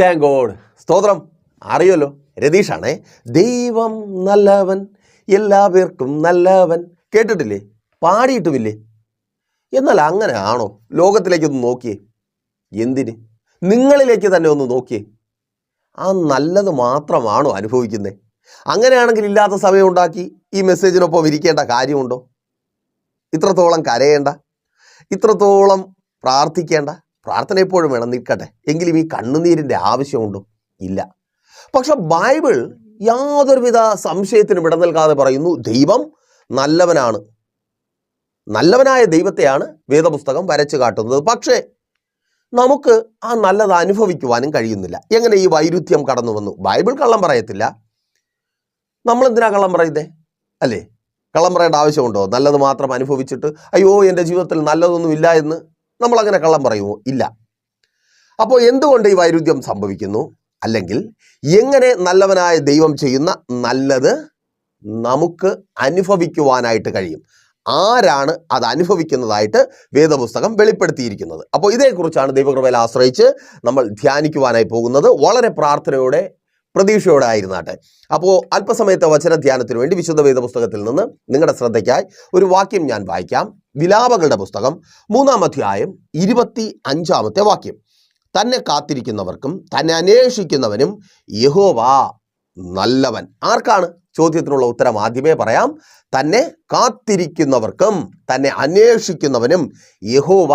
Thank God സ്തോത്രം. അറിയല്ലോ രതീഷാണേ. ദൈവം നല്ലവൻ എല്ലാവർക്കും നല്ലവൻ. കേട്ടിട്ടില്ലേ? പാടിയിട്ടുമില്ലേ? എന്നാൽ അങ്ങനെ ആണോ? ലോകത്തിലേക്കൊന്ന് നോക്കിയേ. എന്തിന്? നിങ്ങളിലേക്ക് തന്നെ ഒന്ന് നോക്കിയേ. ആ നല്ലത് മാത്രമാണോ അനുഭവിക്കുന്നത് അങ്ങനെയാണെങ്കിൽ ഇല്ലാത്ത സമയം ഉണ്ടാക്കി ഈ മെസ്സേജിനൊപ്പം ഇരിക്കേണ്ട കാര്യമുണ്ടോ? ഇത്രത്തോളം കരയേണ്ട ഇത്രത്തോളം പ്രാർത്ഥിക്കേണ്ട പ്രാർത്ഥന എപ്പോഴും വേണം നിൽക്കട്ടെ. എങ്കിലും ഈ കണ്ണുനീരിന്റെ ആവശ്യമുണ്ടോ ഇല്ല. പക്ഷെ ബൈബിൾ യാതൊരുവിധ സംശയത്തിനും ഇടം നൽകാതെ പറയുന്നു ദൈവം നല്ലവനാണ്. നല്ലവനായ ദൈവത്തെയാണ് വേദപുസ്തകം വരച്ചു കാട്ടുന്നത്. പക്ഷേ നമുക്ക് ആ നല്ലത് അനുഭവിക്കുവാനും കഴിയുന്നില്ല. എങ്ങനെ ഈ വൈരുദ്ധ്യം കടന്നു വന്നു ബൈബിൾ കള്ളം പറയത്തില്ല. നമ്മൾ എന്തിനാ കള്ളം പറയുന്നേ? അല്ലേ? കള്ളം പറയേണ്ട ആവശ്യമുണ്ടോ? നല്ലത് മാത്രം അനുഭവിച്ചിട്ട് അയ്യോ എന്റെ ജീവിതത്തിൽ നല്ലതൊന്നും ഇല്ല എന്ന് നമ്മൾ അങ്ങനെ കള്ളം പറയുമോ? ഇല്ല. അപ്പോൾ എന്തുകൊണ്ട് ഈ വൈരുദ്ധ്യം സംഭവിക്കുന്നു? അല്ലെങ്കിൽ എങ്ങനെ നല്ലവനായ ദൈവം ചെയ്യുന്ന നല്ലത് നമുക്ക് അനുഭവിക്കുവാനായിട്ട് കഴിയും? ആരാണ് അത് അനുഭവിക്കുന്നതായിട്ട് വേദപുസ്തകം വെളിപ്പെടുത്തിയിരിക്കുന്നത്? അപ്പോൾ ഇതേക്കുറിച്ചാണ് ദൈവകൃപയിൽ ആശ്രയിച്ച് നമ്മൾ ധ്യാനിക്കുവാനായി പോകുന്നത്. വളരെ പ്രാർത്ഥനയോടെ പ്രതീക്ഷയോടെ ആയിരുന്നാട്ടെ അപ്പോൾ അല്പസമയത്തെ വചന ധ്യാനത്തിന് വേണ്ടി വിശുദ്ധ വേദപുസ്തകത്തിൽ നിന്ന് നിങ്ങളുടെ ശ്രദ്ധയ്ക്കായി ഒരു വാക്യം ഞാൻ വായിക്കാം. വിലാപകളുടെ പുസ്തകം മൂന്നാം അധ്യായം ഇരുപത്തി അഞ്ചാമത്തെ വാക്യം. തന്നെ കാത്തിരിക്കുന്നവർക്കും തന്നെ അന്വേഷിക്കുന്നവനും യഹോവ നല്ലവൻ. ആർക്കാണ് ചോദ്യത്തിനുള്ള ഉത്തരം? ആദ്യമേ പറയാം തന്നെ കാത്തിരിക്കുന്നവർക്കും തന്നെ അന്വേഷിക്കുന്നവനും യഹോവ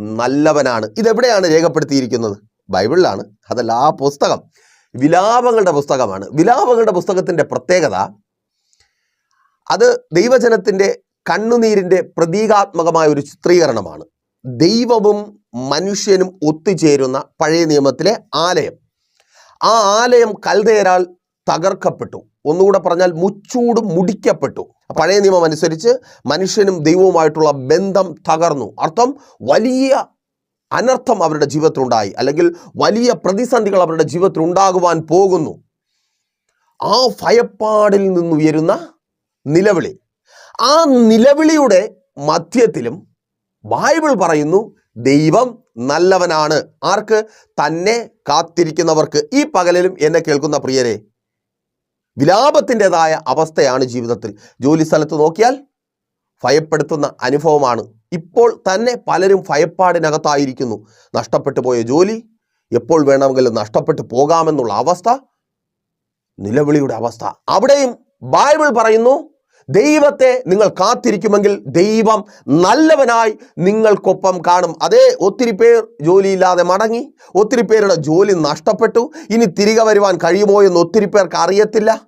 നല്ലവനാണ്. ഇതെവിടെയാണ് രേഖപ്പെടുത്തിയിരിക്കുന്നത്? ബൈബിളിലാണ്. അതല്ല ആ പുസ്തകം. വിലാപങ്ങളുടെ പുസ്തകമാണ്. വിലാപങ്ങളുടെ പുസ്തകത്തിന്റെ പ്രത്യേകത അത് ദൈവജനത്തിന്റെ കണ്ണുനീരിന്റെ പ്രതീകാത്മകമായ ഒരു ചിത്രീകരണമാണ്. ദൈവവും മനുഷ്യനും ഒത്തുചേരുന്ന പഴയ നിയമത്തിലെ ആലയം. ആ ആലയം കൽതേരാൽ തകർക്കപ്പെട്ടു. ഒന്നുകൂടെ പറഞ്ഞാൽ മുച്ചൂട് മുടിക്കപ്പെട്ടു. പഴയ നിയമം അനുസരിച്ച് മനുഷ്യനും ദൈവവുമായിട്ടുള്ള ബന്ധം തകർന്നു. അർത്ഥം വലിയ അനർത്ഥം അവരുടെ ജീവിതത്തിലുണ്ടായി. അല്ലെങ്കിൽ വലിയ പ്രതിസന്ധികൾ അവരുടെ ജീവിതത്തിൽ ഉണ്ടാകുവാൻ പോകുന്നു. ആ ഭയപ്പാടിൽ നിന്നുയരുന്ന നിലവിളി. ആ നിലവിളിയുടെ മധ്യത്തിലും ബൈബിൾ പറയുന്നു ദൈവം നല്ലവനാണ്. ആർക്ക്? തന്നെ കാത്തിരിക്കുന്നവർക്ക്. ഈ പകലിലും എന്നെ കേൾക്കുന്ന പ്രിയരെ വിലാപത്തിന്റെതായ അവസ്ഥയാണ് ജീവിതത്തിൽ. ജോലി സ്ഥലത്ത് നോക്കിയാൽ ഭയപ്പെടുത്തുന്ന അനുഭവമാണ് ഇപ്പോൾ തന്നെ പലരും ഭയപ്പാടിനകത്തായിരിക്കുന്നു. നഷ്ടപ്പെട്ടു പോയ ജോലി എപ്പോൾ വേണമെങ്കിലും നഷ്ടപ്പെട്ടു പോകാമെന്നുള്ള അവസ്ഥ നിലവിളിയുടെ അവസ്ഥ. അവിടെയും ബൈബിൾ പറയുന്നു ദൈവത്തെ നിങ്ങൾ കാത്തിരിക്കുമെങ്കിൽ ദൈവം നല്ലവനായി നിങ്ങൾക്കൊപ്പം കാണും. അതേ ഒത്തിരി പേർ ജോലിയില്ലാതെ മടങ്ങി ഒത്തിരി പേരുടെ ജോലി നഷ്ടപ്പെട്ടു. ഇനി തിരികെ വരുവാൻ കഴിയുമോ എന്ന് ഒത്തിരി പേർക്ക് അറിയത്തില്ല.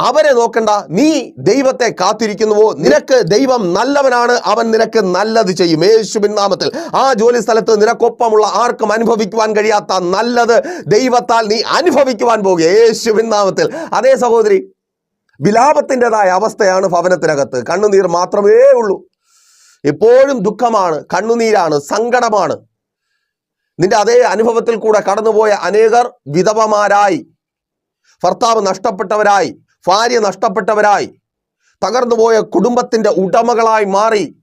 അവരെ നോക്കണ്ട നീ ദൈവത്തെ കാത്തിരിക്കുന്നുവോ? നിനക്ക് ദൈവം നല്ലവനാണ് അവൻ നിനക്ക് നല്ലത് ചെയ്യും. യേശുവിൻ നാമത്തിൽ. ആ ജോലി സ്ഥലത്ത് നിനക്കൊപ്പമുള്ള ആർക്കും അനുഭവിക്കുവാൻ കഴിയാത്ത നല്ലത് ദൈവത്താൽ നീ അനുഭവിക്കുവാൻ പോകുക. യേശുവിൻ നാമത്തിൽ. അതേ സഹോദരി വിലാപത്തിന്റെതായ അവസ്ഥയാണ് ഭവനത്തിനകത്ത്. കണ്ണുനീർ മാത്രമേ ഉള്ളൂ. എപ്പോഴും ദുഃഖമാണ് കണ്ണുനീരാണ് സങ്കടമാണ്. നിന്റെ അതേ അനുഭവത്തിൽ കൂടെ കടന്നുപോയ അനേകർ വിധവമാരായി. ഭർത്താവ് നഷ്ടപ്പെട്ടവരായി. ഭാര്യ നഷ്ടപ്പെട്ടവരായി. തകർന്നുപോയ കുടുംബത്തിന്റെ ഉടമകളായി മാറി.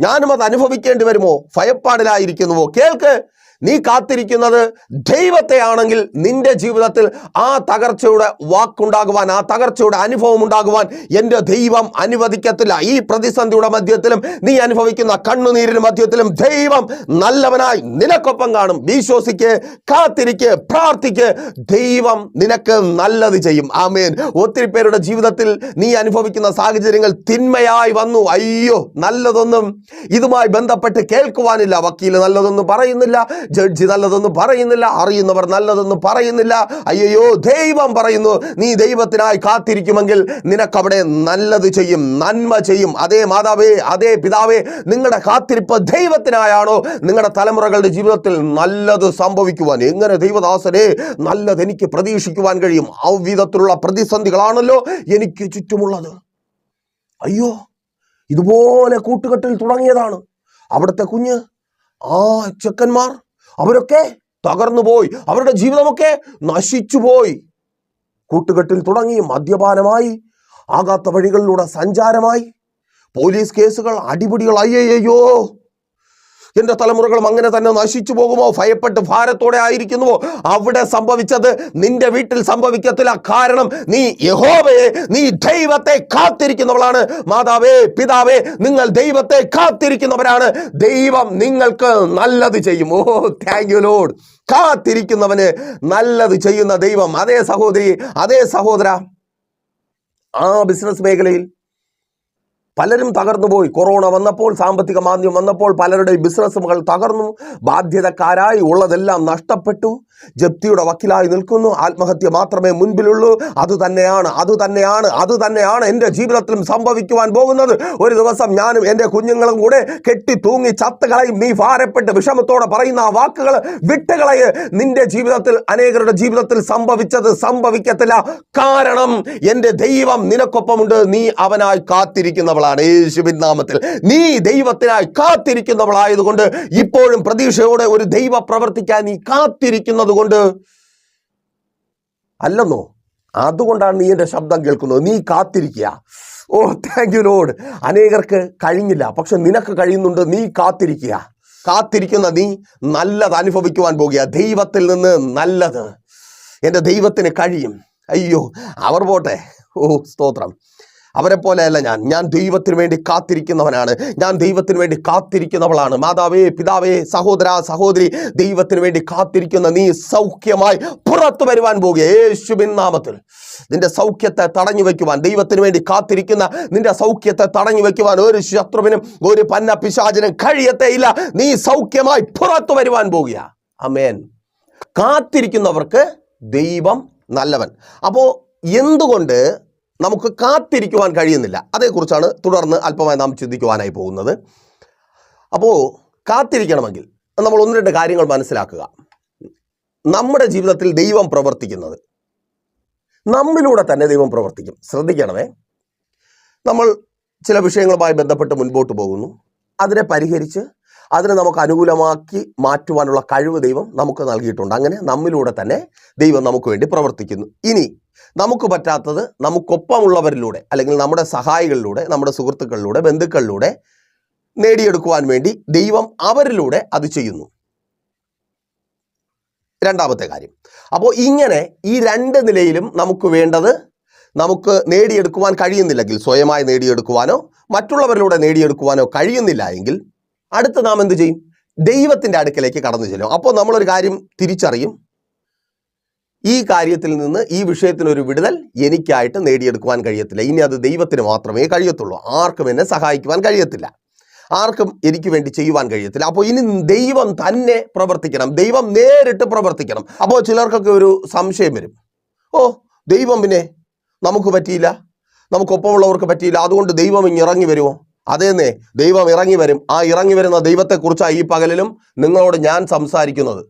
ഞാനും അത് അനുഭവിക്കേണ്ടി വരുമോ? ഭയപ്പാടിലായിരിക്കുന്നുവോ? കേൾക്ക്. നീ കാത്തിരിക്കുന്നത് ദൈവത്തെയാണെങ്കിൽ നിന്റെ ജീവിതത്തിൽ ആ തകർച്ചയുടെ വാക്കുണ്ടാകുവാൻ ആ തകർച്ചയുടെ അനുഭവം ഉണ്ടാകുവാൻ എന്റെ ദൈവം അനുവദിക്കത്തില്ല. ഈ പ്രതിസന്ധിയുടെ മധ്യത്തിലും നീ അനുഭവിക്കുന്ന കണ്ണുനീരിന് മധ്യത്തിലും ദൈവം നല്ലവനായി നിനക്കൊപ്പം കാണും. വിശ്വസിക്ക് കാത്തിരിക്ക് പ്രാർത്ഥിക്ക്. ദൈവം നിനക്ക് നല്ലത് ചെയ്യും. ആമേൻ. ഒത്തിരി പേരുടെ ജീവിതത്തിൽ നീ അനുഭവിക്കുന്ന സാഹചര്യങ്ങൾ തിന്മയായി വന്നു. അയ്യോ നല്ലതൊന്നും ഇതുമായി ബന്ധപ്പെട്ട് കേൾക്കുവാനില്ല. വക്കീൽ നല്ലതൊന്നും പറയുന്നില്ല. ജഡ്ജി നല്ലതൊന്നും പറയുന്നില്ല അറിയുന്നവർ നല്ലതൊന്നും പറയുന്നില്ല. അയ്യോ ദൈവം പറയുന്നു നീ ദൈവത്തിനായി കാത്തിരിക്കുമെങ്കിൽ നിനക്കവിടെ നല്ലത് ചെയ്യും നന്മ ചെയ്യും. അതേ മാതാവേ അതേ പിതാവേ നിങ്ങളുടെ കാത്തിരിപ്പ് ദൈവത്തിനായാണോ? നിങ്ങളുടെ തലമുറകളുടെ ജീവിതത്തിൽ നല്ലത് സംഭവിക്കുവാൻ എങ്ങനെ ദൈവദാസനെ നല്ലത് എനിക്ക് പ്രതീക്ഷിക്കുവാൻ കഴിയും? അവിധത്തിലുള്ള പ്രതിസന്ധികളാണല്ലോ എനിക്ക് ചുറ്റുമുള്ളത്. അയ്യോ ഇതുപോലെ കൂട്ടുകെട്ടിൽ തുടങ്ങിയതാണ് അവിടുത്തെ കുഞ്ഞ് ആ ചെക്കന്മാർ അവരൊക്കെ തകർന്നു പോയി. അവരുടെ ജീവിതമൊക്കെ നശിച്ചു പോയി കൂട്ടുകെട്ടിൽ തുടങ്ങി മദ്യപാനമായി. ആകാത്ത വഴികളിലൂടെ സഞ്ചാരമായി. പോലീസ് കേസുകൾ അടിപിടികൾ അയ്യയ്യോ എന്റെ തലമുറകളും അങ്ങനെ തന്നെ നശിച്ചു പോകുമോ? ഭയപ്പെട്ട് ഭാരത്തോടെ ആയിരിക്കുന്നുവോ? അവിടെ സംഭവിച്ചത് നിന്റെ വീട്ടിൽ സംഭവിക്കത്തില്ല. കാരണം നീ യഹോവയെ നീ ദൈവത്തെ കാത്തിരിക്കുന്നവളാണ്. മാതാവേ പിതാവേ നിങ്ങൾ ദൈവത്തെ കാത്തിരിക്കുന്നവരാണ്. ദൈവം നിങ്ങൾക്ക് നല്ലത് ചെയ്യും. ഓ താങ്ക് യു ലോഡ് കാത്തിരിക്കുന്നവന് നല്ലത് ചെയ്യുന്ന ദൈവം. അതേ സഹോദരി അതേ സഹോദര ആ ബിസിനസ് മേഖലയിൽ പലരും തകർന്നു പോയി. കൊറോണ വന്നപ്പോൾ സാമ്പത്തിക മാന്ദ്യം വന്നപ്പോൾ പലരുടെ ബിസിനസ്സുകൾ തകർന്നു. ബാധ്യതക്കാരായി ഉള്ളതെല്ലാം നഷ്ടപ്പെട്ടു. ജപ്തിയുടെ വക്കിലായി നിൽക്കുന്നു. ആത്മഹത്യ മാത്രമേ മുൻപിലുള്ളൂ. അത് തന്നെയാണ് അത് തന്നെയാണ് അത് തന്നെയാണ് എന്റെ ജീവിതത്തിലും സംഭവിക്കുവാൻ പോകുന്നത്. ഒരു ദിവസം ഞാനും എന്റെ കുഞ്ഞുങ്ങളും കൂടെ കെട്ടി തൂങ്ങി ചത്തുകളയും നീ ഭാരപ്പെട്ട് വിഷമത്തോടെ പറയുന്ന ആ വാക്കുകൾ വിട്ടുകളയെ. നിന്റെ ജീവിതത്തിൽ അനേകരുടെ ജീവിതത്തിൽ സംഭവിച്ചത് സംഭവിക്കത്തില്ല. കാരണം എന്റെ ദൈവം നിനക്കൊപ്പമുണ്ട്. നീ അവനായി കാത്തിരിക്കുന്നവളാണ് യേശുവിൻ നീ ദൈവത്തിനായി കാത്തിരിക്കുന്നവളായതുകൊണ്ട് ഇപ്പോഴും പ്രതീക്ഷയോടെ ഒരു ദൈവ പ്രവർത്തിക്കാൻ നീ കാത്തിരിക്കുന്നത് കൊണ്ട് അല്ലെന്നോ? അതുകൊണ്ടാണ് നീ എന്റെ ശബ്ദം കേൾക്കുന്നത്. നീ കാത്തിരിക്കുക. ഓ താങ്ക് യു ലോഡ് അനേകർക്ക് കഴിഞ്ഞില്ല. പക്ഷെ നിനക്ക് കഴിയുന്നുണ്ട്. നീ കാത്തിരിക്കുക. കാത്തിരിക്കുന്ന നീ നല്ലത് അനുഭവിക്കുവാൻ പോകുക. ദൈവത്തിൽ നിന്ന് നല്ലത്. എന്റെ ദൈവത്തിന് കഴിയും. അയ്യോ അവർ പോട്ടെ. ഓ സ്തോത്രം. അവരെ പോലെയല്ല ഞാൻ. ഞാൻ ദൈവത്തിന് വേണ്ടി കാത്തിരിക്കുന്നവനാണ്. ഞാൻ ദൈവത്തിന് വേണ്ടി കാത്തിരിക്കുന്നവളാണ്. മാതാവേ പിതാവേ സഹോദര സഹോദരി ദൈവത്തിന് വേണ്ടി കാത്തിരിക്കുന്ന നീ സൗഖ്യമായി പുറത്തു വരുവാൻ പോകുക. യേശുബിൻ നാമത്തിൽ. നിന്റെ സൗഖ്യത്തെ തടഞ്ഞു വയ്ക്കുവാൻ ദൈവത്തിന് വേണ്ടി കാത്തിരിക്കുന്ന നിന്റെ സൗഖ്യത്തെ തടഞ്ഞു വയ്ക്കുവാൻ ഒരു ശത്രുവിനും ഒരു പന്ന പിശാചിനും കഴിയത്തേയില്ല. നീ സൗഖ്യമായി പുറത്തു വരുവാൻ പോകുക. അമേൻ കാത്തിരിക്കുന്നവർക്ക് ദൈവം നല്ലവൻ. അപ്പോൾ എന്തുകൊണ്ട് നമുക്ക് കാത്തിരിക്കുവാൻ കഴിയുന്നില്ല. അതേക്കുറിച്ചാണ് തുടർന്ന് അല്പമായി നാം ചിന്തിക്കുവാനായി പോകുന്നത്. അപ്പോൾ കാത്തിരിക്കണമെങ്കിൽ നമ്മൾ ഒന്ന് രണ്ട് കാര്യങ്ങൾ മനസ്സിലാക്കുക. നമ്മുടെ ജീവിതത്തിൽ ദൈവം പ്രവർത്തിക്കുന്നത്. നമ്മിലൂടെ തന്നെ ദൈവം പ്രവർത്തിക്കും. ശ്രദ്ധിക്കണമേ. നമ്മൾ ചില വിഷയങ്ങളുമായി ബന്ധപ്പെട്ട് മുൻപോട്ട് പോകുന്നു. അതിനെ പരിഹരിച്ച് അതിനെ നമുക്ക് അനുകൂലമാക്കി മാറ്റുവാനുള്ള കഴിവ് ദൈവം നമുക്ക് നൽകിയിട്ടുണ്ട്. അങ്ങനെ നമ്മിലൂടെ തന്നെ ദൈവം നമുക്ക് വേണ്ടി പ്രവർത്തിക്കുന്നു. ഇനി നമുക്ക് പറ്റാത്തത് നമുക്കൊപ്പമുള്ളവരിലൂടെ അല്ലെങ്കിൽ നമ്മുടെ സഹായികളിലൂടെ നമ്മുടെ സുഹൃത്തുക്കളിലൂടെ ബന്ധുക്കളിലൂടെ നേടിയെടുക്കുവാൻ വേണ്ടി ദൈവം അവരിലൂടെ അത് ചെയ്യുന്നു. രണ്ടാമത്തെ കാര്യം. അപ്പോൾ ഇങ്ങനെ ഈ രണ്ട് നിലയിലും നമുക്ക് വേണ്ടത് നമുക്ക് നേടിയെടുക്കുവാൻ കഴിയുന്നില്ലെങ്കിൽ സ്വയമായി നേടിയെടുക്കുവാനോ മറ്റുള്ളവരിലൂടെ നേടിയെടുക്കുവാനോ കഴിയുന്നില്ല എങ്കിൽ അടുത്ത നാം എന്ത് ചെയ്യും? ദൈവത്തിന്റെ അടുക്കലേക്ക് കടന്നു ചെല്ലും. അപ്പോൾ നമ്മളൊരു കാര്യം തിരിച്ചറിയും. ഈ കാര്യത്തിൽ നിന്ന് ഈ വിഷയത്തിനൊരു വിടുതൽ എനിക്കായിട്ട് നേടിയെടുക്കുവാൻ കഴിയത്തില്ല. ഇനി അത് ദൈവത്തിന് മാത്രമേ കഴിയത്തുള്ളൂ. ആർക്കും എന്നെ സഹായിക്കുവാൻ കഴിയത്തില്ല. ആർക്കും എനിക്ക് വേണ്ടി ചെയ്യുവാൻ കഴിയത്തില്ല. അപ്പോൾ ഇനി ദൈവം തന്നെ പ്രവർത്തിക്കണം. ദൈവം നേരിട്ട് പ്രവർത്തിക്കണം. അപ്പോൾ ചിലർക്കൊക്കെ ഒരു സംശയം വരും. ഓ ദൈവം പിന്നെ നമുക്ക് പറ്റിയില്ല. നമുക്കൊപ്പമുള്ളവർക്ക് പറ്റിയില്ല. അതുകൊണ്ട് ദൈവം ഇങ്ങ് ഇറങ്ങി വരുമോ അതേന്നേ ദൈവം ഇറങ്ങി വരും. ആ ഇറങ്ങി വരുന്ന ദൈവത്തെക്കുറിച്ചാണ് ഈ പകലിലും നിങ്ങളോട് ഞാൻ സംസാരിക്കുന്നത്.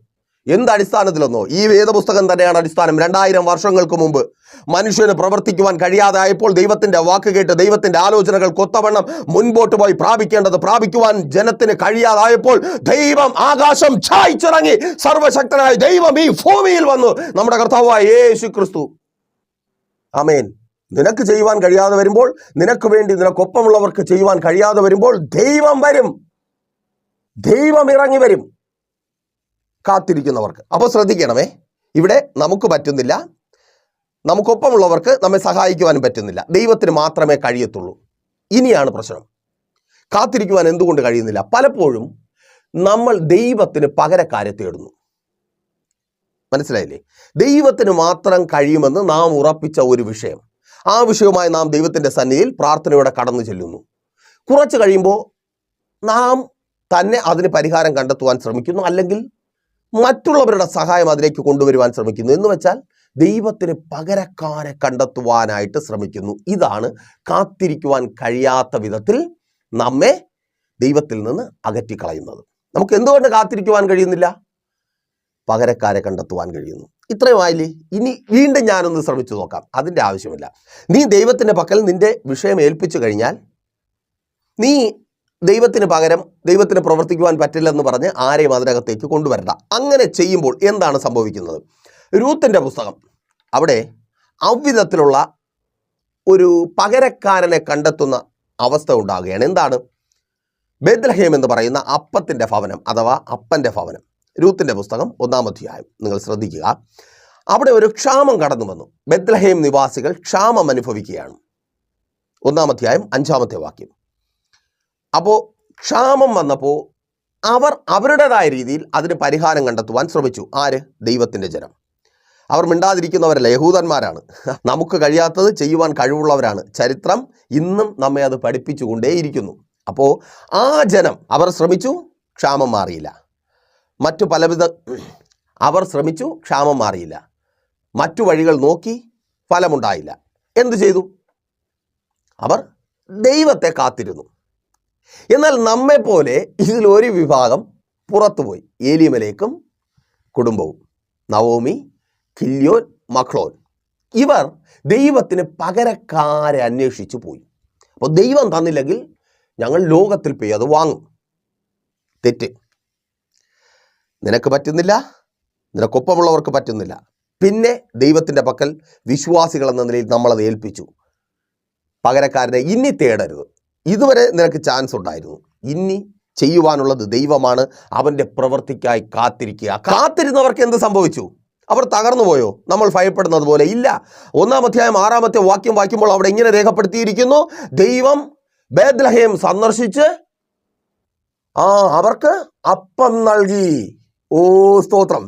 എന്ത് അടിസ്ഥാനത്തിലൊന്നോ? ഈ വേദപുസ്തകം തന്നെയാണ് അടിസ്ഥാനം. രണ്ടായിരം വർഷങ്ങൾക്ക് മുമ്പ് മനുഷ്യന് പ്രവർത്തിക്കുവാൻ കഴിയാതെ ആയപ്പോൾ ദൈവത്തിന്റെ വാക്ക് കേട്ട് ദൈവത്തിന്റെ ആലോചനകൾ കൊത്തവണ്ണം മുൻപോട്ട് പോയി പ്രാപിക്കേണ്ടത് പ്രാപിക്കുവാൻ ജനത്തിന് കഴിയാതായപ്പോൾ ദൈവം ആകാശം ഛായിച്ചിറങ്ങി സർവശക്തനായ ദൈവം ഈ ഭൂമിയിൽ വന്നു. നമ്മുടെ കർത്താവായ യേശു ക്രിസ്തു അമേൻ നിനക്ക് ചെയ്യുവാൻ കഴിയാതെ വരുമ്പോൾ നിനക്ക് വേണ്ടി നിനക്കൊപ്പമുള്ളവർക്ക് ചെയ്യുവാൻ കഴിയാതെ വരുമ്പോൾ ദൈവം വരും. ദൈവം ഇറങ്ങി വരും. കാത്തിരിക്കുന്നവർക്ക്. അപ്പോൾ ശ്രദ്ധിക്കണമേ ഇവിടെ നമുക്ക് പറ്റുന്നില്ല. നമുക്കൊപ്പമുള്ളവർക്ക് നമ്മെ സഹായിക്കുവാനും പറ്റുന്നില്ല. ദൈവത്തിന് മാത്രമേ കഴിയത്തുള്ളൂ. ഇനിയാണ് പ്രശ്നം. കാത്തിരിക്കുവാൻ എന്തുകൊണ്ട് കഴിയുന്നില്ല? പലപ്പോഴും നമ്മൾ ദൈവത്തിന് പകരക്കാരെ തേടുന്നു. മനസ്സിലായില്ലേ? ദൈവത്തിന് മാത്രം കഴിയുമെന്ന് നാം ഉറപ്പിച്ച ഒരു വിഷയം. ആ വിഷയവുമായി നാം ദൈവത്തിന്റെ സന്നിധിയിൽ പ്രാർത്ഥനയോടെ കടന്നു ചെല്ലുന്നു. കുറച്ച് കഴിയുമ്പോൾ നാം തന്നെ അതിന് പരിഹാരം കണ്ടെത്തുവാൻ ശ്രമിക്കുന്നു. അല്ലെങ്കിൽ മറ്റുള്ളവരുടെ സഹായം അതിലേക്ക് കൊണ്ടുവരുവാൻ ശ്രമിക്കുന്നു. എന്ന് വെച്ചാൽ ദൈവത്തിന് പകരക്കാരെ കണ്ടെത്തുവാനായിട്ട് ശ്രമിക്കുന്നു. ഇതാണ് കാത്തിരിക്കുവാൻ കഴിയാത്ത വിധത്തിൽ നമ്മെ ദൈവത്തിൽ നിന്ന് അകറ്റിക്കളയുന്നത്. നമുക്ക് എന്തുകൊണ്ട് കാത്തിരിക്കുവാൻ കഴിയുന്നില്ല? പകരക്കാരെ കണ്ടെത്തുവാൻ കഴിയുന്നു. ഇത്രയുമായില്ലേ ഇനി വീണ്ടും ഞാനൊന്ന് ശ്രമിച്ചു നോക്കാം. അതിന്റെ ആവശ്യമില്ല. നീ ദൈവത്തിന്റെ പക്കൽ നിന്റെ വിഷയം ഏൽപ്പിച്ചു കഴിഞ്ഞാൽ നീ ദൈവത്തിന് പകരം ദൈവത്തിന് പ്രവർത്തിക്കുവാൻ പറ്റില്ലെന്ന് പറഞ്ഞ് ആരെയും അതിനകത്തേക്ക് കൊണ്ടുവരണ്ട. അങ്ങനെ ചെയ്യുമ്പോൾ എന്താണ് സംഭവിക്കുന്നത്? രൂത്തിന്റെ പുസ്തകം അവിടെ അவ்விധത്തിലുള്ള ഒരു പകരക്കാരനെ കണ്ടെത്തുന്ന അവസ്ഥ ഉണ്ടാകുകയാണ്. എന്താണ്? ബേദ്ലഹേം എന്ന് പറയുന്ന അപ്പത്തിന്റെ ഭവനം അഥവാ അപ്പന്റെ ഭവനം. രൂത്തിന്റെ പുസ്തകം ഒന്നാം അധ്യായം. നിങ്ങൾ ശ്രദ്ധിക്കുക. അവിടെ ഒരു ക്ഷാമം കടന്നു വന്നു. ബെത്ലഹേം നിവാസികൾ ക്ഷാമം അനുഭവിക്കുകയാണ്. ഒന്നാം അധ്യായം അഞ്ചാമത്തെ വാക്യം. അപ്പോൾ ക്ഷാമം വന്നപ്പോൾ അവർ അവരുടേതായ രീതിയിൽ അതിന് പരിഹാരം കണ്ടെത്തുവാൻ ശ്രമിച്ചു. ആര്? ദൈവത്തിന്റെ ജനം. അവർ മിണ്ടാതിരിക്കുന്നവരല്ല യഹൂദന്മാരാണ്. നമുക്ക് കഴിയാത്തത് ചെയ്യുവാൻ കഴിവുള്ളവരാണ്. ചരിത്രം ഇന്നും നമ്മെ അത് പഠിപ്പിച്ചുകൊണ്ടേയിരിക്കുന്നു. അപ്പോൾ ആ ജനം അവർ ശ്രമിച്ചു ക്ഷാമം മാറിയില്ല. മറ്റു പലവിധ അവർ ശ്രമിച്ചു ക്ഷാമം മാറിയില്ല. മറ്റു വഴികൾ നോക്കി ഫലമുണ്ടായില്ല. എന്തു ചെയ്തു? അവർ ദൈവത്തെ കാത്തിരുന്നു. എന്നാൽ നമ്മെപ്പോലെ ഇതിൽ ഒരു വിഭാഗം പുറത്തുപോയി. ഏലിമലേക്കും കുടുംബവും. Naomi Chilion Mahlon. ഇവർ ദൈവത്തിന് പകരക്കാരെ അന്വേഷിച്ചു പോയി. അപ്പോൾ ദൈവം തന്നില്ലെങ്കിൽ ഞങ്ങൾ ലോകത്തിൽ പോയി അത് വാങ്ങും. തെറ്റ്. നിനക്ക് പറ്റുന്നില്ല നിനക്കൊപ്പമുള്ളവർക്ക് പറ്റുന്നില്ല. പിന്നെ ദൈവത്തിന്റെ പക്കൽ വിശ്വാസികൾ എന്ന നിലയിൽ നമ്മളത് ഏൽപ്പിച്ചു. പകരക്കാരനെ ഇനി തേടരുത്. ഇതുവരെ നിനക്ക് ചാൻസ് ഉണ്ടായിരുന്നു. ഇനി ചെയ്യുവാനുള്ളത് ദൈവമാണ്. അവന്റെ പ്രവൃത്തിക്കായി കാത്തിരിക്കുക. കാത്തിരുന്നവർക്ക് എന്ത് സംഭവിച്ചു? അവർ തകർന്നു പോയോ? നമ്മൾ ഭയപ്പെടുന്നത് പോലെ ഇല്ല. ഒന്നാം അധ്യായം ആറാമത്തെ വാക്യം വായിക്കുമ്പോൾ അവിടെ ഇങ്ങനെ രേഖപ്പെടുത്തിയിരിക്കുന്നു. ദൈവം ബേദ്ലഹേം സന്ദർശിച്ച് ആ അവർക്ക് അപ്പം നൽകി. ഓ സ്തോത്രം.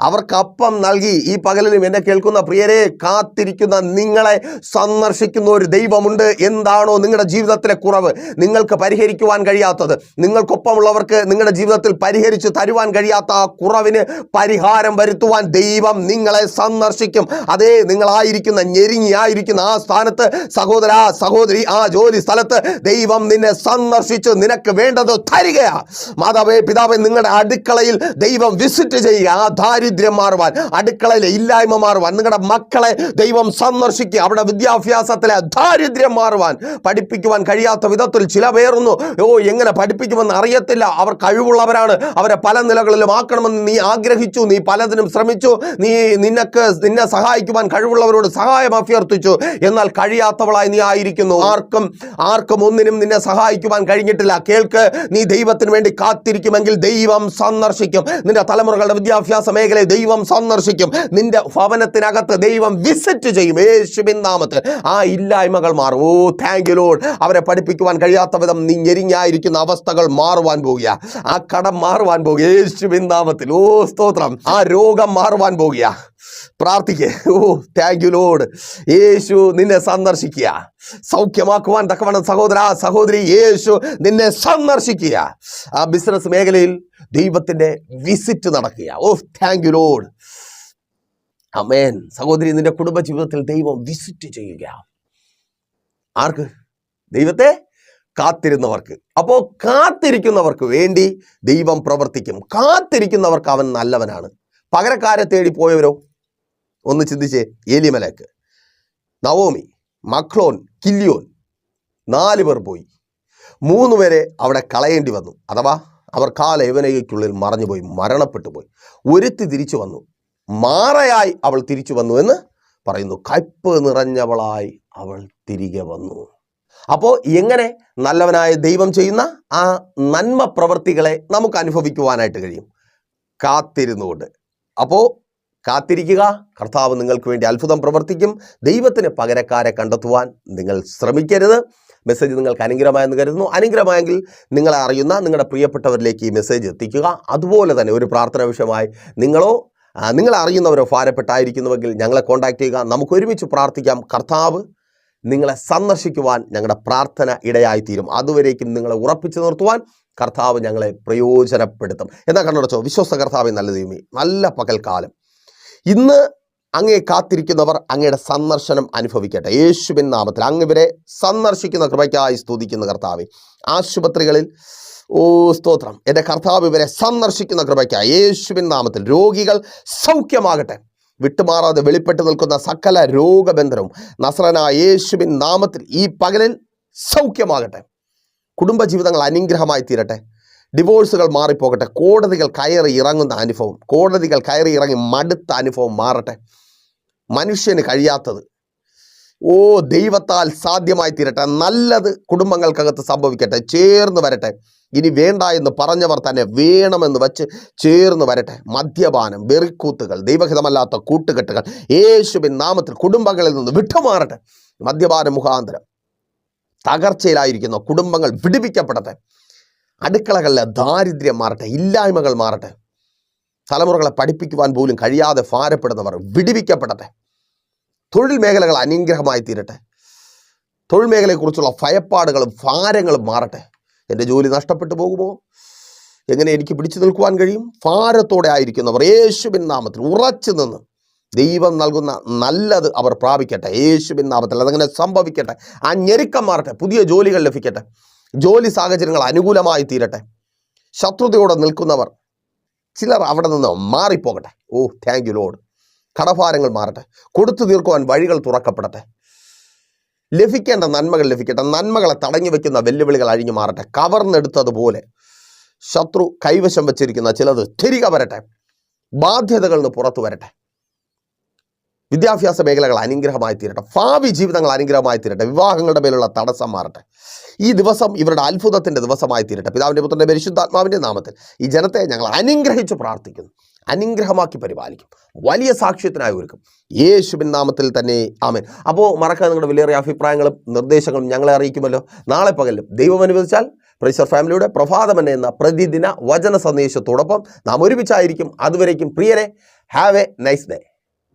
അവർക്ക് അപ്പം നൽകി ഈ പകലിലും എന്നെ കേൾക്കുന്ന പ്രിയരെ കാത്തിരിക്കുന്ന നിങ്ങളെ സന്ദർശിക്കുന്ന ഒരു ദൈവമുണ്ട്. എന്താണോ നിങ്ങളുടെ ജീവിതത്തിലെ കുറവ്. നിങ്ങൾക്ക് പരിഹരിക്കുവാൻ കഴിയാത്തത് നിങ്ങൾക്കൊപ്പമുള്ളവർക്ക് നിങ്ങളുടെ ജീവിതത്തിൽ പരിഹരിച്ചു തരുവാൻ കഴിയാത്ത ആ കുറവിന് പരിഹാരം വരുത്തുവാൻ ദൈവം നിങ്ങളെ സന്ദർശിക്കും. അതേ നിങ്ങളായിരിക്കുന്ന ഞെരുങ്ങിയായിരിക്കുന്ന ആ സ്ഥാനത്ത് സഹോദര സഹോദരി ആ ജോലി സ്ഥലത്ത് ദൈവം നിന്നെ സന്ദർശിച്ച് നിനക്ക് വേണ്ടത് തരികയാ. മാതാവേ പിതാവേ നിങ്ങളുടെ അടുക്കളയിൽ ദൈവം വിസിറ്റ് ചെയ്യുക ആ ദാരിദ്ര്യം മാറുവാൻ അടുക്കളയിലെ ഇല്ലായ്മ മാറുവാൻ നിങ്ങളുടെ മക്കളെ ദൈവം സന്ദർശിക്കുക അവിടെ വിദ്യാഭ്യാസത്തിലെ ദാരിദ്ര്യം മാറുവാൻ പഠിപ്പിക്കുവാൻ കഴിയാത്ത വിധത്തിൽ ചില പേരൊന്നു ഓ എങ്ങനെ പഠിപ്പിക്കുമെന്ന് അറിയത്തില്ല. അവർ കഴിവുള്ളവരാണ്. അവരെ പല നിലകളിലും ആക്കണമെന്ന് നീ ആഗ്രഹിച്ചു നീ പലതിനും ശ്രമിച്ചു നീ നിനക്ക് നിന്നെ സഹായിക്കുവാൻ കഴിവുള്ളവരോട് സഹായം അഭ്യർത്ഥിച്ചു. എന്നാൽ കഴിയാത്തവളായി നീ ആയിരിക്കുന്നു. ആർക്കും ആർക്കും ഒന്നിനും നിന്നെ സഹായിക്കുവാൻ കഴിഞ്ഞിട്ടില്ല. കേൾക്ക് നീ ദൈവത്തിന് വേണ്ടി കാത്തിരിക്കുമെങ്കിൽ ദൈവം സന്ദർശിക്കും. നിന്റെ തലമുറകളുടെ വിദ്യാഭ്യാസ മേഖലയെ ദൈവം സന്ദർശിക്കും. നിന്റെ ഭവനത്തിനകത്ത് ദൈവം വിസിറ്റ് ചെയ്യും. യേശുവിൻ നാമത്തിൽ. ആ ഇല്ലായ്മകൾ മാറും. ഓ താങ്ക് യു ലോഡ് അവരെ പഠിപ്പിക്കുവാൻ കഴിയാത്ത വിധം നീ ഞെരിഞ്ഞായിരിക്കുന്ന അവസ്ഥകൾ മാറുവാൻ പോകുക. ആ കടം മാറുവാൻ പോകുക. യേശുവിൻ നാമത്തിൽ. ഓ സ്തോത്രം. ആ രോഗം മാറുവാൻ പോകുക. പ്രാർത്ഥിക്കേ. ഓ താങ്ക് യു ലോഡ് യേശു നിന്നെ സന്ദർശിക്കുക. സൗഖ്യമാക്കുവാൻ തക്കവണ്ണം സഹോദര സഹോദരി യേശു നിന്നെ സന്ദർശിക്കുക. ആ ബിസിനസ് മേഖലയിൽ ദൈവത്തിന്റെ വിസിറ്റ് നടക്കുക. ഓ താങ്ക് യു ലോഡ് അമേൻ സഹോദരി നിന്റെ കുടുംബ ജീവിതത്തിൽ ദൈവം വിസിറ്റ് ചെയ്യുക. ആർക്ക്? ദൈവത്തെ കാത്തിരുന്നവർക്ക്. അപ്പോൾ കാത്തിരിക്കുന്നവർക്ക് വേണ്ടി ദൈവം പ്രവർത്തിക്കും. കാത്തിരിക്കുന്നവർക്ക് അവൻ നല്ലവനാണ്. പകരക്കാരെ തേടി പോയവരോ? ഒന്ന് ചിന്തിച്ചേ. ഏലിമലക്ക്. Naomi Mahlon Chilion. നാല് പേർ പോയി. മൂന്ന് പേരെ അവിടെ കളയേണ്ടി വന്നു. അഥവാ അവർ കാലയവനകയ്ക്കുള്ളിൽ മറഞ്ഞുപോയി മരണപ്പെട്ടു പോയി. ഒരുത്തി തിരിച്ചു വന്നു. മാറയായി അവൾ തിരിച്ചു വന്നു എന്ന് പറയുന്നു. കയ്പ് നിറഞ്ഞവളായി അവൾ തിരികെ വന്നു. അപ്പോൾ എങ്ങനെ നല്ലവനായ ദൈവം ചെയ്യുന്ന ആ നന്മ പ്രവൃത്തികളെ നമുക്ക് അനുഭവിക്കുവാനായിട്ട് കഴിയും. കാത്തിരുന്നുകൊണ്ട്. അപ്പോൾ കാത്തിരിക്കുക. കർത്താവ് നിങ്ങൾക്ക് വേണ്ടി അത്ഭുതം പ്രവർത്തിക്കും. ദൈവത്തിന് പകരക്കാരെ കണ്ടെത്തുവാൻ നിങ്ങൾ ശ്രമിക്കരുത്. മെസ്സേജ് നിങ്ങൾക്ക് അനുഗ്രഹമായെന്ന് കരുതുന്നു. അനുഗ്രഹമായെങ്കിൽ നിങ്ങളെ അറിയുന്ന നിങ്ങളുടെ പ്രിയപ്പെട്ടവരിലേക്ക് ഈ മെസ്സേജ് എത്തിക്കുക. അതുപോലെ തന്നെ ഒരു പ്രാർത്ഥന വിഷയമായി നിങ്ങളോ നിങ്ങൾ അറിയുന്നവരോ ഭാരപ്പെട്ടായിരിക്കുന്നുവെങ്കിൽ ഞങ്ങളെ കോൺടാക്ട് ചെയ്യുക. നമുക്ക് ഒരുമിച്ച് പ്രാർത്ഥിക്കാം. കർത്താവ് നിങ്ങളെ സന്ദർശിക്കുവാൻ ഞങ്ങളുടെ പ്രാർത്ഥന ഇടയായിത്തീരും. അതുവരേക്കും നിങ്ങളെ ഉറപ്പിച്ചു നിർത്തുവാൻ കർത്താവ് ഞങ്ങളെ പ്രയോജനപ്പെടുത്തും. എന്നാൽ കണ്ണടച്ചോ. വിശ്വസ്ത കർത്താവ് നല്ല ദൈവമേ. നല്ല പകൽക്കാലം. ഇന്ന് അങ്ങേ കാത്തിരിക്കുന്നവർ അങ്ങയുടെ സന്ദർശനം അനുഭവിക്കട്ടെ. യേശുവിൻ നാമത്തിൽ അങ്ങ് ഇവരെ സന്ദർശിക്കുന്ന കൃപയ്ക്കായി സ്തുതിക്കുന്ന കർത്താവ് ആശുപത്രികളിൽ ഓ സ്തോത്രം. എന്റെ കർത്താവ് ഇവരെ സന്ദർശിക്കുന്ന കൃപയ്ക്കായി. യേശുവിൻ നാമത്തിൽ രോഗികൾ സൗഖ്യമാകട്ടെ. വിട്ടുമാറാതെ വെളിപ്പെട്ട് നിൽക്കുന്ന സകല രോഗബന്ധനവും നസ്രനായ യേശുവിൻ നാമത്തിൽ ഈ പകലിൽ സൗഖ്യമാകട്ടെ. കുടുംബജീവിതങ്ങൾ അനുഗ്രഹമായി തീരട്ടെ. ഡിവോഴ്സുകൾ മാറിപ്പോകട്ടെ. കോടതികൾ കയറി ഇറങ്ങുന്ന അനുഭവം. കോടതികൾ കയറി ഇറങ്ങി മടുത്ത അനുഭവം മാറട്ടെ. മനുഷ്യന് കഴിയാത്തത്. ഓ ദൈവത്താൽ സാധ്യമായി തീരട്ടെ. നല്ലത് കുടുംബങ്ങൾക്കകത്ത് സംഭവിക്കട്ടെ. ചേർന്ന് വരട്ടെ. ഇനി വേണ്ട എന്ന് പറഞ്ഞവർ തന്നെ വേണമെന്ന് വച്ച് ചേർന്ന് വരട്ടെ. മദ്യപാനം വെറിക്കൂത്തുകൾ ദൈവഹിതമല്ലാത്ത കൂട്ടുകെട്ടുകൾ യേശുവിൻ നാമത്തിൽ കുടുംബങ്ങളിൽ നിന്ന് വിട്ടുമാറട്ടെ. മദ്യപാന മുഖാന്തരം. തകർച്ചയിലായിരിക്കുന്ന കുടുംബങ്ങൾ വിടുവിക്കപ്പെടട്ടെ. അടുക്കളകളിലെ ദാരിദ്ര്യം മാറട്ടെ ഇല്ലായ്മകൾ മാറട്ടെ. തലമുറകളെ പഠിപ്പിക്കുവാൻ പോലും കഴിയാതെ ഭാരപ്പെടുന്നവർ വിടിവിക്കപ്പെടട്ടെ. തൊഴിൽ മേഖലകൾ അനുഗ്രഹമായി തീരട്ടെ. തൊഴിൽ മേഖലയെക്കുറിച്ചുള്ള ഭയപ്പാടുകളും ഭാരങ്ങളും മാറട്ടെ. എന്റെ ജോലി നഷ്ടപ്പെട്ടു പോകുമോ? എങ്ങനെ എനിക്ക് പിടിച്ചു നിൽക്കുവാൻ കഴിയും? ഭാരത്തോടെ ആയിരിക്കുന്നവർ യേശുബിൻ നാമത്തിൽ ഉറച്ചു നിന്ന് ദൈവം നൽകുന്ന നല്ലത് അവർ പ്രാപിക്കട്ടെ. യേശുബിൻ നാമത്തിൽ അതങ്ങനെ സംഭവിക്കട്ടെ. ആ ഞെരുക്കം മാറട്ടെ. പുതിയ ജോലികൾ ലഭിക്കട്ടെ. ജോലി സാഹചര്യങ്ങൾ അനുകൂലമായി തീരട്ടെ. ശത്രുതയോടെ നിൽക്കുന്നവർ ചിലർ അവിടെ നിന്ന് മാറിപ്പോകട്ടെ. ഓ താങ്ക് യു ലോഡ് കടഭാരങ്ങൾ മാറട്ടെ. കൊടുത്തു തീർക്കുവാൻ വഴികൾ തുറക്കപ്പെടട്ടെ. ലഭിക്കേണ്ട നന്മകൾ ലഭിക്കട്ടെ. നന്മകളെ തടഞ്ഞു വെക്കുന്ന വെല്ലുവിളികൾ അഴിഞ്ഞു മാറട്ടെ. കവർന്നെടുത്തതുപോലെ ശത്രു കൈവശം വച്ചിരിക്കുന്ന ചിലത് തിരികെ വരട്ടെ. ബാധ്യതകളിൽ നിന്ന് പുറത്തു വരട്ടെ. വിദ്യാഭ്യാസ മേഖലകൾ അനുഗ്രഹമായി തീരട്ടെ. ഭാവി ജീവിതങ്ങൾ അനുഗ്രഹമായി തീരട്ടെ. വിവാഹങ്ങളുടെ മേലുള്ള തടസ്സം മാറട്ടെ. ഈ ദിവസം ഇവരുടെ അത്ഭുതത്തിന്റെ ദിവസമായി തീരട്ടെ. പിതാവിന്റെ പുത്രന്റെ പരിശുദ്ധാത്മാവിന്റെ നാമത്തിൽ ഈ ജനത്തെ ഞങ്ങൾ അനുഗ്രഹിച്ച് പ്രാർത്ഥിക്കുന്നു. അനുഗ്രഹമാക്കി പരിപാലിക്കും. വലിയ സാക്ഷ്യത്തിനായി ഒരുക്കും. യേശുബിൻ നാമത്തിൽ തന്നെ. ആമേൻ. അപ്പോൾ മറക്കാതെ നിങ്ങളുടെ വിലയേറിയ അഭിപ്രായങ്ങളും നിർദ്ദേശങ്ങളും ഞങ്ങളെ അറിയിക്കുമല്ലോ. നാളെ പകലും ദൈവം അനുവദിച്ചാൽ പ്രൈസർ ഫാമിലിയുടെ പ്രഭാതമൻ എന്ന പ്രതിദിന വചന സന്ദേശത്തോടൊപ്പം നാം ഒരുമിച്ചായിരിക്കും. അതുവരേക്കും പ്രിയരെ have a nice day.